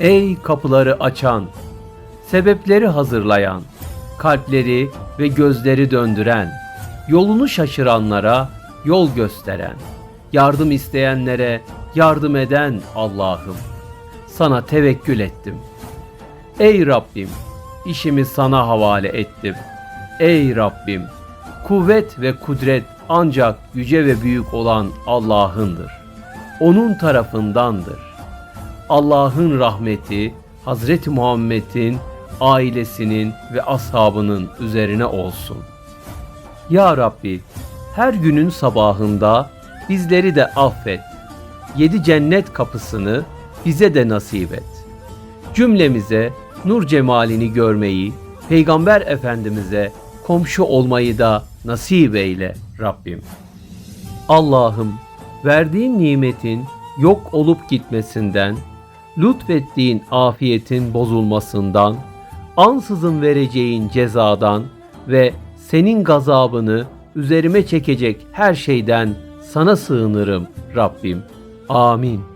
Ey kapıları açan, sebepleri hazırlayan, kalpleri ve gözleri döndüren, yolunu şaşıranlara yol gösteren, yardım isteyenlere yardım eden Allah'ım. Sana tevekkül ettim. Ey Rabbim, işimi sana havale ettim. Ey Rabbim, kuvvet ve kudret ancak yüce ve büyük olan Allah'ındır. Onun tarafındandır. Allah'ın rahmeti Hazreti Muhammed'in ailesinin ve ashabının üzerine olsun. Ya Rabbi, her günün sabahında bizleri de affet. Yedi cennet kapısını bize de nasip et. Cümlemize nur cemalini görmeyi, Peygamber Efendimiz'e komşu olmayı da nasip eyle Rabbim. Allah'ım verdiğin nimetin yok olup gitmesinden, lütfettiğin afiyetin bozulmasından, ansızın vereceğin cezadan ve senin gazabını üzerime çekecek her şeyden sana sığınırım Rabbim. Amin.